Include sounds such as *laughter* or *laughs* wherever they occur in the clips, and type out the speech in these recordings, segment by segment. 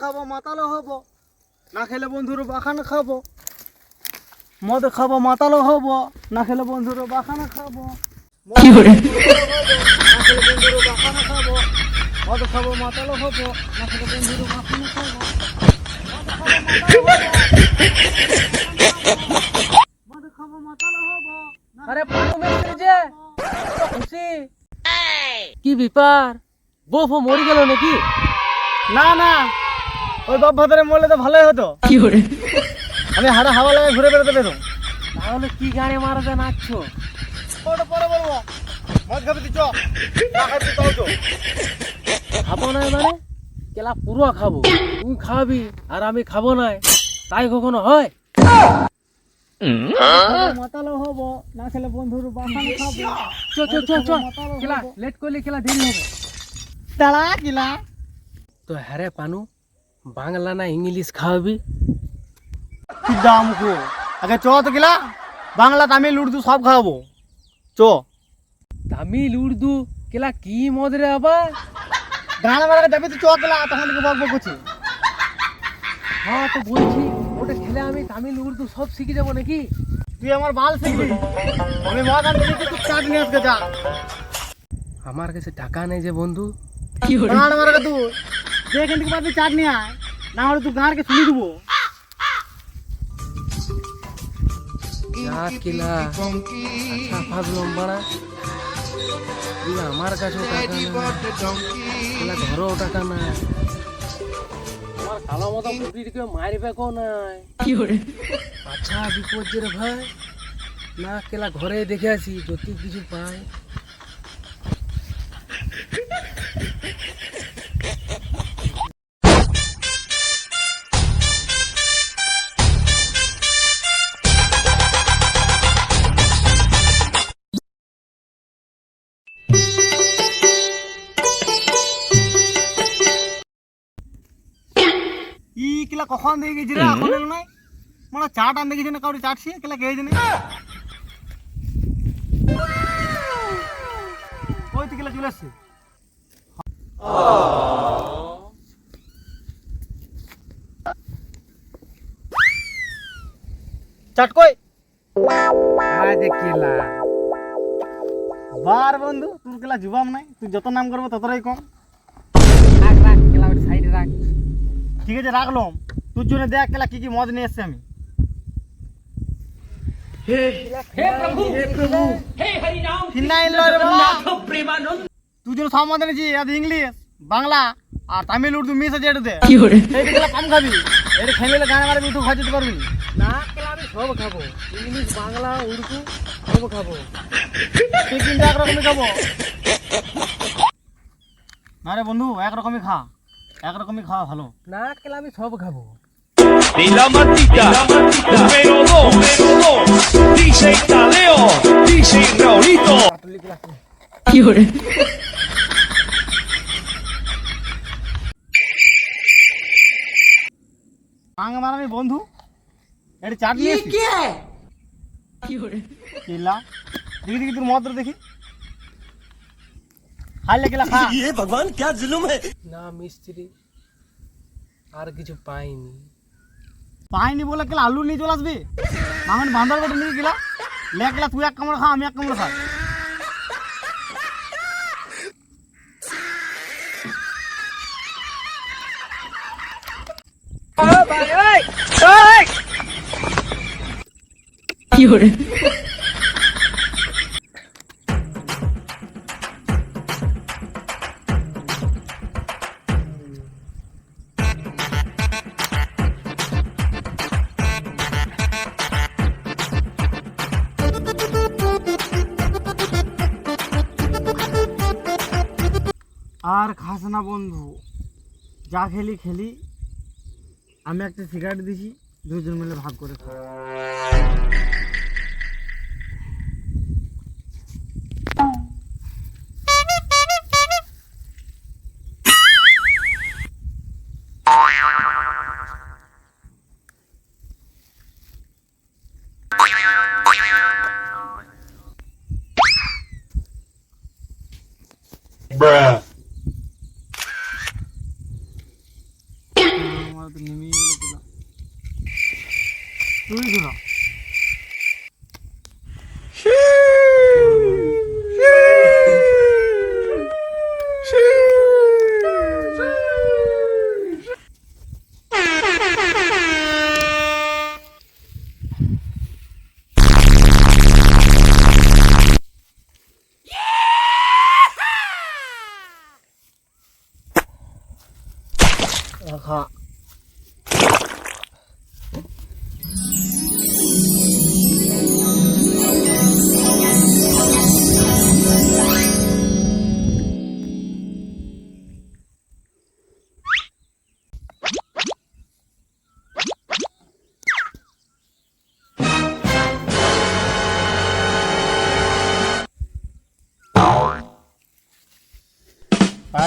খাব মাতালো হব। না খেলে বন্ধুর বাখানা খাব। মদ খাব মাতালো হব। না খেলে বন্ধুর বাখানা খাব। মদ খাব, না খেলে বন্ধুর বাখানা খাব। মদ খাব মাতালো হব। না খেলে বন্ধুর বাখানা খাব। কি ব্যাপার? বউ ফো মরে গেল নাকি? না না। ওই বাপ ভাতারে মরলে তো ভালোই হতো। আমি হাড়ে হাওয়া লাগে ঘুরে বেড়াতে পেতাম। তাহলে কি গাড়ি মারাতে নাচছ? ওটা পরে বলব। মদ খাবি তুই চ। না খাবি তাও চ। খাব না মানে? কেলা পুরো খাব। তুই খাবি আর আমি খাব না তাই কখনো হয়? মাতালো হব না খেলে বন্ধুর বাসানে খাব। চ চ চ চ কেলা লেট করলে কেলা দেরি হবে। তারা কিলা তো হ্যারে পানু বাংলা না ইংলিশ খাওয়াবি? কি দাম কো আগে চ তো কিলা বাংলা তামিল উর্দু সব খাওয়াবো। চ। তামিল উর্দু কেলা কি মদ রে আবার? গান মারা যাবি তো চ কিলা তখন থেকে বক বক করছি। হ্যাঁ তো বলছি। ওটা খেলে আমি তামিল উর্দু সব শিখে যাব নাকি? তুই আমার বাল শিখবি। আমি মদ আনতে তুই চাট নিয়ে আসতে যা। আমার কাছে টাকা নেই যে বন্ধু। গান মারা তুই যে এখান থেকে পারবি চাট নিয়ে আয়। না হলে তুই গানকে শুনি দেবো। কিলা আচ্ছা ভাবলাম বাড়া আমার কাছেও টাকা নাই। ঘরেও টাকা আমার কালো মতো পুকুরিকে মারবে কো নাই আচ্ছা বিপদ রে ভাই না কেলা ঘরে দেখে আসি যদি কিছু পাই কখন দিয়ে গেছি রে এখন এলো নাই? মানে চাট আনতে গেছি না কাউরি চাটছি কিলা কে জানি ওই তো কিলা চলে আসছে। চাট কই? আজ কেলা। বার বন্ধু তোর কিলা জুবাম নাই? তুই যত নাম করব ততটাই কম। রাখ রাখ কেলা সাইডে রাখ। ঠিক আছে রাখলাম। তোর জন্য দেখ কেলা কি কি মদ নিয়ে এসছে আমি। তুই জন্য সব মদ এনেছি আর ইংলিশ বাংলা আর তামিল উর্দু মিশ আছে এটাতে। এইটা কম খাবি এটা খেলে গান মারবি তুই খাই যেতে পারবি। না কেলা আমি সব খাব। ইংলিশ বাংলা উর্দু সব খাব। তুই কিন্তু একরকমই খাব। না রে বন্ধু একরকমই খা। একরকমই খাওয়া ভালো। না কেলা আমি সব খাব। Y la matita, número dos, número dos, dice Taleo, dice Raulito. আং মারানি বন্ধু এটা চাট নিয়ে এসছি কিলা দেখি দেখি তোর মদ দেখি খাইলে কিলা খা না মিস্ত্রি আর কিছু পাইনি পাইনি বলে গেলে আলু নিয়ে চলে আসবি? মামন বান্ধব বেটে নিয়ে গেলা? লে কিলা তুই এক কামড় খা আমি এক কামড় খা আর খাস না বন্ধু যা খেলি খেলি আমি একটা সিগারেট দিছি দুজন মিলে ভাগ করে খা Bruh.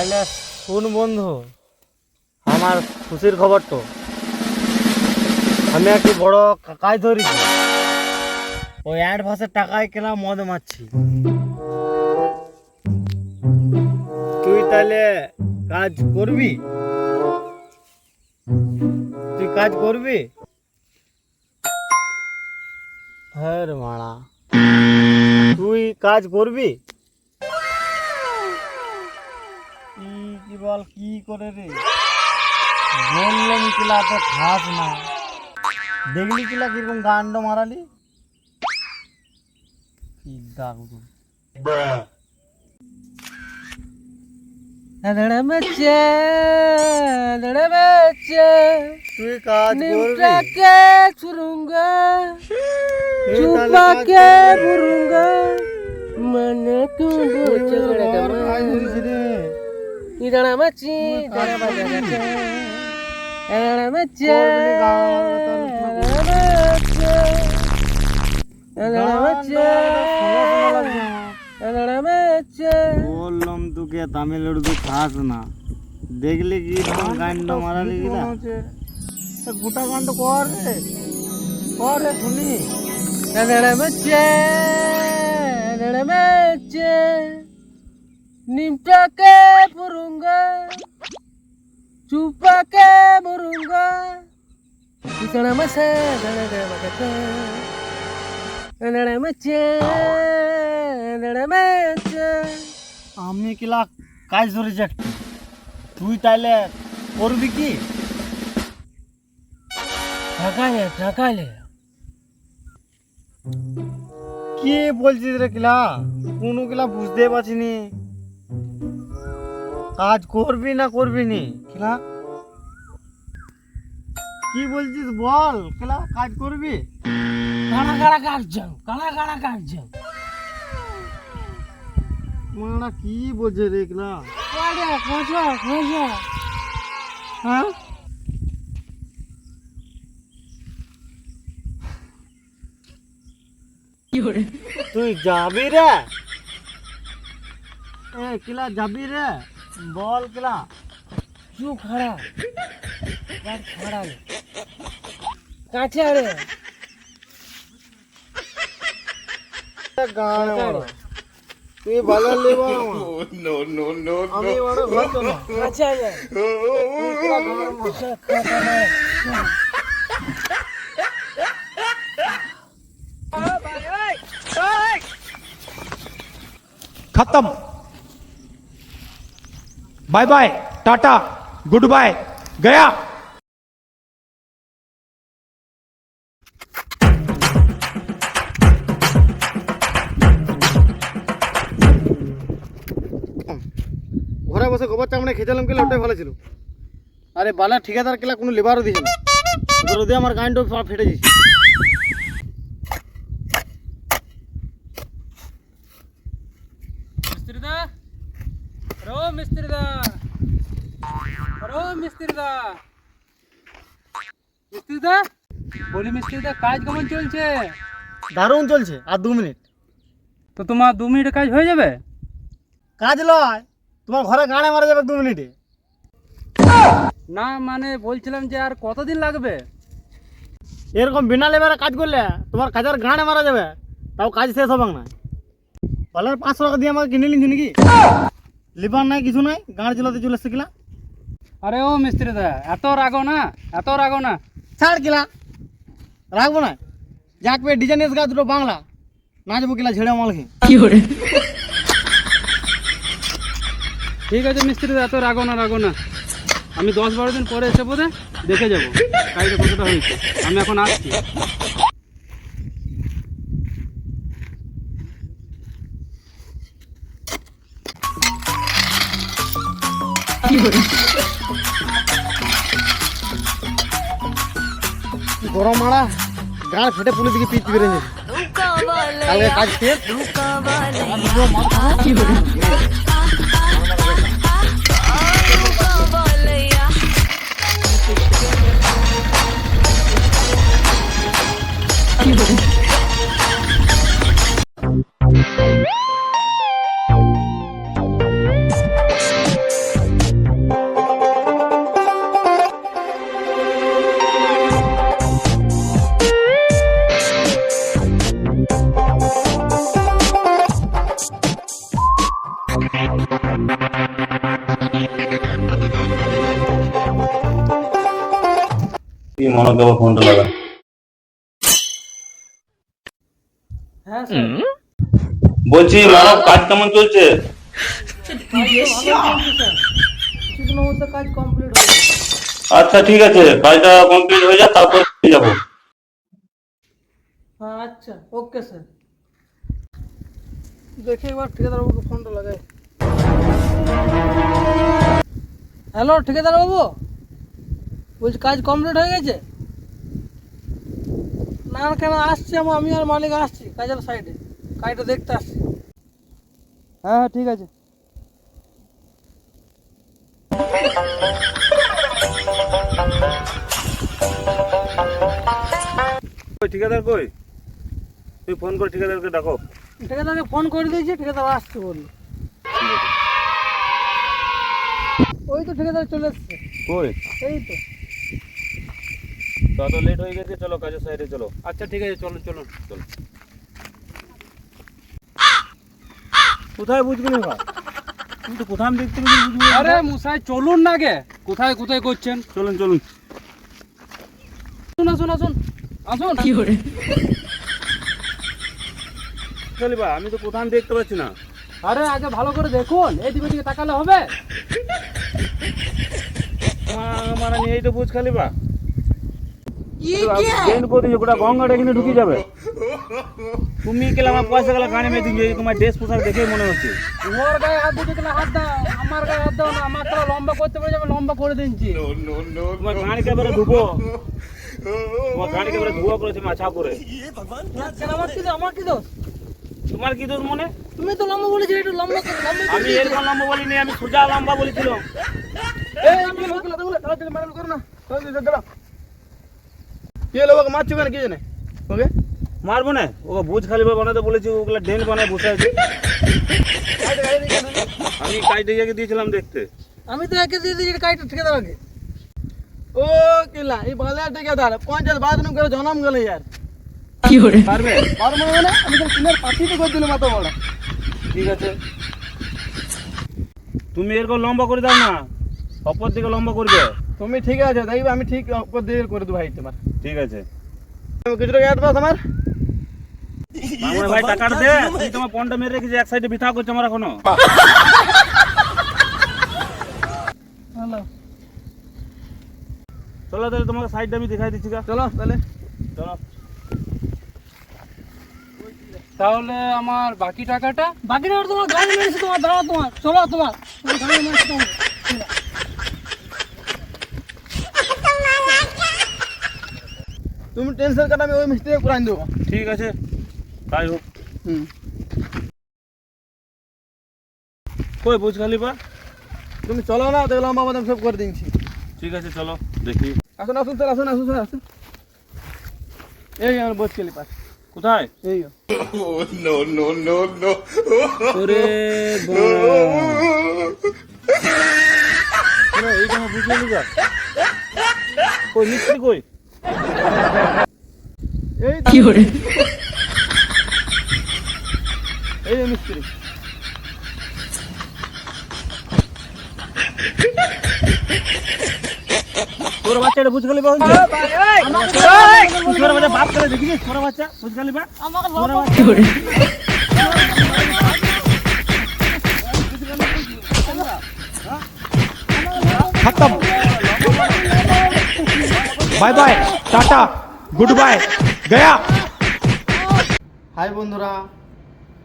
তাহলে শুন বন্ধু, আমার খুশির খবর তো। আমি একটি বড় কা- কাজ ধরেছি। ওই অ্যাডভান্সের টাকায় কেনা মদ মারছি। তুই তাহলে কাজ করবি? তুই কাজ করবি? হ্যাঁ রে মারা। তুই কাজ করবি? বল কি করে রে? বললাম কিলা তো খাস না। দেখলি কিলা কীরকম গান্ড মারালি? কি দাগ দু। ধড়মচে ধড়মচে তুই কাজ করবি। নিমটাকে ছুরুঙ্গা তুই তাহলে চুপা কাজ কে করবি। বুরুঙ্গা মনে কু তুই বোচড়ে বড় কাজ ধরেছি রে। ধড়মচি ধড়মচে ধড়মচে করবি গান, ধড়মচে গানটা শোনা শোনা লাগছে আমার। ধড়মচে বললাম তোকে তামিলনাড়ু তুই খাস না দেখলি কি রকম গান্ড মারালি কিনা তা গোটা গান্ড কর রে কর রে শুনি ধড়মচে ধড়মচে নিমটাকে বুরুঙ্গা চুপাকে বুরুঙ্গা ধড়মচে ধড়মচে ধড়মচে ধড়মচে আমি কিলা কাজ ধরেছি একটা তুই তাইলে করবি কি ঠকালে ঠকালে কি বলছিস রে কিলা কোনো কিলা বুঝতে পারছিনি কাজ করবি না করবি নি? কিলা কি বলছিস বল? কিলা কাজ করবি? কানা কানা কাটছেন কানা কানা কাটছেন মারা কি বলছে রে কিলা কাজা কাজা কাজা হ্যাঁ? তুই যাবি রে? এ কিলা যাবি রে? বল কিলা क्यों खड़ा यार खड़ा है কাছে রে *laughs* গান তুই বাজার লেবা আমি বড় ঘর তো *laughs* না কাছে রে खत्म bye bye tata good bye गया ঘরে বসে গোবর চামড়ে খেতেলাম কিলা ওটাই ভালো ছিল আরে বালা ঠিকাদার কিলা কোনো লেবারও দিছে না রোদে আমার গাইন্ড ফেটে যাচ্ছে মিস্ত্রি দা রো মিস্ত্রি দা রো মিস্ত্রি দা মিস্ত্রি দা বলি মিস্ত্রি কাজ কেমন চলছে? দারুণ চলছে আর দু মিনিট। তো তোমার দু মিনিটে কাজ হয়ে যাবে? কাজ লয় তোমার ঘরে গানে মারা যাবে দু মিনিটে। না মানে বলছিলাম যে আর কতদিন লাগবে? এরকম বিনা লেবারে কাজ করলে তোমার কাজের গানে মারা যাবে তাও কাজ শেষ হবে না। পালার পাঁচশো টাকা দিয়ে আমাকে কিনে নিচ্ছি নাকি? লিভার নাই কিছু নাই গাঁড় জেলাতে চলে এসছে কিলা আরে ও মিস্ত্রি দা এত রাগো না এত রাগো না ছাড় কিলা রাখব না যাক পে ডিজাইন এসে দুটো বাংলা নাচবো কিলা ঝেড়ে মালকে ঠিক আছে মিস্ত্রি দা এত রাগো না রাগো না আমি দশ বারো দিন পরে এসে বোধে দেখে যাব কাজটা কতটা হয়েছে আমি এখন আসছি গরম মারা গাঁড় ফেটে পুলি দিকে পিচ বেড়ে কালকে কাজ শেষ কি মনে ফোনটা লাগা হ্যাঁ বলছি মানব কাজ কেমন চলছে? আচ্ছা ঠিক আছে কাজটা কমপ্লিট হয়ে যাক তারপর যাব। হ্যাঁ আচ্ছা ওকে স্যার দেখে একবার ঠিকাদার বাবুকে ফোনটা লাগাই। হ্যালো ঠিকাদার বাবু? বলছি কাজ কমপ্লিট হয়ে গেছে? না কেন আসছি আমার আমি আর মালিক আসছি কাজের সাইডে কাজটা দেখতে আসছি। হ্যাঁ হ্যাঁ ঠিক আছে। ঠিকাদার কই? তুই ফোন করে ঠিকাদারকে ডাকো। ঠিকাদারকে ফোন করে দিয়েছি ঠিকাদার আসছে বলল। ওই তো ঠিকাদার চলে এসছে। কই? এই তো। তত লেট হয়ে গেছে চলো কাজের সাইডে চলো। আচ্ছা ঠিক আছে চলুন চলুন। চলো। কোথায় বুঝবি না ভাই? তুমি তো কোথায় দেখতে বুঝবি আরে মুসাই চলুন না গে কোথায় কোথায় করছেন? চলুন চলুন। আসুন আসুন আসুন। আসুন। কি করে চলি বা আমি তো কোথাও দেখতে পাচ্ছি না। আরে আগে ভালো করে দেখুন এইদিকে দিকে তাকালে হবে। মানে এই তো বুঝ খালি গোটা গঙ্গাটা এখানে ঢুকে যাবে। তুমি আমার পয়সা গেলা গাড়ি মেয়ে দিন তোমার ড্রেস পোশাক দেখে মনে হচ্ছে। ওর গায়ে হাত দিতে গেলে হাত দাও আমার গায়ে হাত দাও না আমার তো লম্বা করতে পারে যাবে লম্বা করে দিচ্ছি তোমার গাড়ি কেবারে ধুবো? তোমার গাড়ি কেবারে ধুয়া করেছে মাছা করে আমার কি দোষ? আমার কি দোষ? তোমার কি দোষ মনে? তুমি তো লম্বা বলেছিলে একটু লম্বা করে লম্বা আমি এরকম লম্বা বলিনি আমি সোজা লম্বা বলেছিলাম। এই আমি লোক লাগাবো তাড়াতাড়ি মারামারি করো না। তাড়াতাড়ি দাও কি হলো ওকে মারছো কেন? কি জানে? ওকে? মারবো না। ওকে বুঝ খালি বানাতে বলেছি ওগুলা ডেন বানায় বসে আছে। আমি দিয়ে দিয়েছিলাম দেখতে। আমি তো একে দিয়ে দিয়েছি ঠিকাদার আগে। ও কিলা এই বাংলা ঠিকাদার পঞ্চায়েত বাদ নুন করে জনম গেল ইয়ার। পারবে? পারব না মানে? আমি তো কিনার পার্টি তো করে দিলাম এত বড়। ঠিক আছে। তুমি এরকম লম্বা করে দাও না। অপর দিকে লম্বা করবে। তুমি ঠিক আছে? দেখবে আমি ঠিক উপর দিয়ে করে দেবো ভাই তোমার। ঠিক আছে। তুমি কিছু টাকা দেবো তোমার মামুনি ভাই টাকাটা দে। তুই তোমার পনটা মেরে রেখেছি এক সাইডে বিথা করছে আমার এখনও। হ্যালো। চলো তাহলে তোমাকে সাইডটা আমি দেখাই দিচ্ছি। চলো তাহলে। চলো। তাহলে আমার বাকি টাকাটা বাকি টাকা তোমার গাড়ি মেরেছি তোমার দাঁড়াও তোমার। চলো তোমার। তোমার গাড়ি মেরেছি তোমার। তুমি টেনশন কাটা আমি ওই মিস্ত্রি করে দেবো। ঠিক আছে তাই হোক। হুম। কই বুঝ খালি বা? তুমি চলো না দেখলাম বাবা আমি সব করে দিচ্ছি ঠিক আছে চলো দেখি। আসুন আসুন স্যার আসুন আসুন স্যার আসুন। এই আমার বোধ কেলি পাস কোথায়? এই ওরে *laughs* এইখানে বুঝলি কই মিস্ত্রি কই? কি করে এই মিস্ত্রি। তোর বাচ্চাটা বুঝ গেলি বাবা তোর বাচ্চা বাপ করে দেখি তোর বাচ্চা বুঝ গেলি বা আমাকে bye bye tata good bye Gaya hi বন্ধুরা।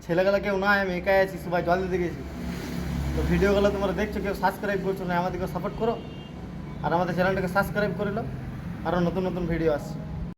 ছেলেগুলা কেউ না আমি একাই আছি, সবাই জল দিতে গেছি। তো ভিডিওগুলো তোমরা দেখছ, কেউ সাবস্ক্রাইব করছ না, আমাদেরকে সাপোর্ট করো। আর আমাদের চ্যানেলটাকে সাবস্ক্রাইব করে লো আরও নতুন নতুন ভিডিও আসছে।